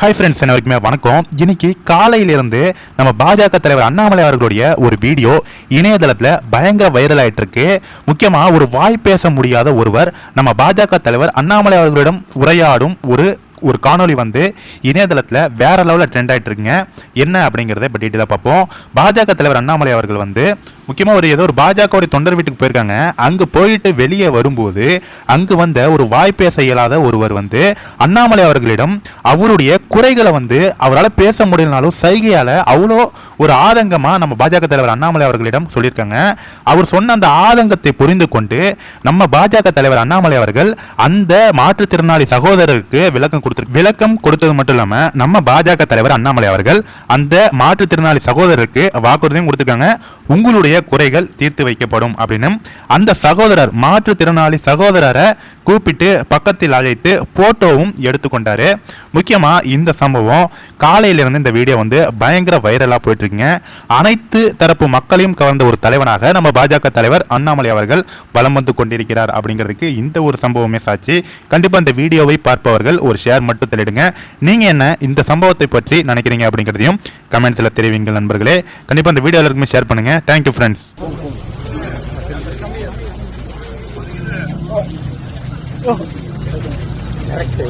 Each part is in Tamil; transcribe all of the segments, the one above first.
ஹை ஃப்ரெண்ட்ஸ் அனைவருக்குமே வணக்கம். இன்னைக்கு காலையிலிருந்து நம்ம பாஜக தலைவர் அண்ணாமலை அவர்களுடைய ஒரு வீடியோ இணையதளத்தில் பயங்கர வைரல் ஆயிட்டு இருக்கு முக்கியமாக ஒரு வாய் பேச முடியாத ஒருவர் நம்ம பாஜக தலைவர் அண்ணாமலை அவர்களிடம் உரையாடும் ஒரு ஒரு காணொளி வந்து இணையதளத்தில் வேற லெவலில் ட்ரெண்ட் ஆகிட்டு இருக்குங்க என்ன அப்படிங்கிறத இப்போ டீட்டெயிலாக பார்ப்போம். பாஜக தலைவர் அண்ணாமலை அவர்கள் வந்து முக்கியமாக ஒரு ஏதோ ஒரு பாஜக ஒரு தொண்டர் வீட்டுக்கு போயிருக்காங்க. அங்கே போயிட்டு வெளியே வரும்போது அங்கு வந்த ஒரு வாய்ப்பேச இயலாத ஒருவர் வந்து அண்ணாமலை அவர்களிடம் அவருடைய குறைகளை வந்து அவரால் பேச முடியலனாலும் சைகையால் அவ்வளோ ஒரு ஆதங்கமாக நம்ம பாஜக தலைவர் அண்ணாமலை அவர்களிடம் சொல்லியிருக்காங்க. அவர் சொன்ன அந்த ஆதங்கத்தை புரிந்து கொண்டு நம்ம பாஜக தலைவர் அண்ணாமலை அவர்கள் அந்த மாற்றுத்திறனாளி சகோதரருக்கு விளக்கம் கொடுத்து விளக்கம் கொடுத்தது மட்டும் இல்லாமல் நம்ம பாஜக தலைவர் அண்ணாமலை அவர்கள் அந்த மாற்றுத்திறனாளி சகோதரருக்கு வாக்குறுதியும் கொடுத்துருக்காங்க. உங்களுடைய குறைகள் தீர்த்து வைக்கப்படும் அப்படின்னு. அந்த சகோதரர் மாற்றுத்திறனாளி சகோதரரை கூப்பிட்டு பக்கத்தில் அழைத்து போட்டோவும் எடுத்துக்கொண்டாரு. முக்கியமா இந்த சம்பவம் காலையிலிருந்து இந்த வீடியோ வந்து பயங்கர வைரலா போயிட்டுருக்குங்க. அனைத்து தரப்பு மக்களையும் கவர்ந்த ஒரு தலைவனாக நம்ம பாஜக தலைவர் அண்ணாமலை அவர்கள் பலம் வந்து கொண்டிருக்கிறார் அப்படிங்கிறதுக்கு இந்த ஒரு சம்பவமே சாட்சி. கண்டிப்பா இந்த வீடியோவை பார்ப்பவர்கள் ஒரு ஷேர் மட்டும் தள்ளிடுங்க. நீங்க என்ன இந்த சம்பவத்தை பற்றி நினைக்கிறீங்க அப்படிங்கிறதையும் கமெண்ட்ஸ்ல தெரிவிங்க நண்பர்களே. கண்டிப்பா இந்த வீடியோ எல்லாருக்குமே ஷேர் பண்ணுங்க. தேங்க்யூ ஃப்ரெண்ட்ஸ் கரெக்ட்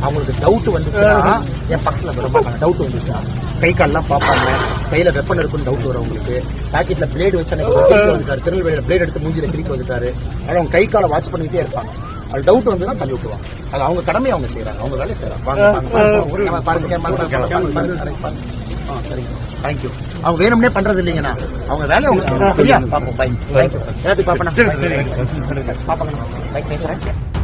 அவங்களுக்கு டவுட் வந்துச்சுன்னா என் பக்கத்துல வர மாட்டாங்க டவுட் வந்துச்சுன்னா கை கால்லாம் பார்ப்பாங்க கையில வெப்பன் இருக்குன்னு டவுட் வரும் அவங்களுக்கு பாக்கெட்ல பிளேடு வச்சு வந்துட்டாரு திருநெல்வேலியில பிளேட் எடுத்து மூஞ்சில கிரிக்கி வந்துட்டாரு ஆனா அவங்க கை காலை வாட்ச் பண்ணிக்கிட்டே இருப்பாங்க அது டவுட் வந்து தள்ளி விட்டுருவாங்க அது அவங்க கடமையை அவங்க செய்யறாங்க அவங்க வேலையை செய்யறாங்க வாங்க, பாருங்க. ஆ, சரிங்க தேங்க்யூ அவங்க வேணும்னே பண்றது இல்லைங்கண்ணா அவங்க வேலையை அவங்க. சரியா பாப்போம் பை தேங்க்யூ எல்லாத்துக்கும் பாப்பா பாப்பா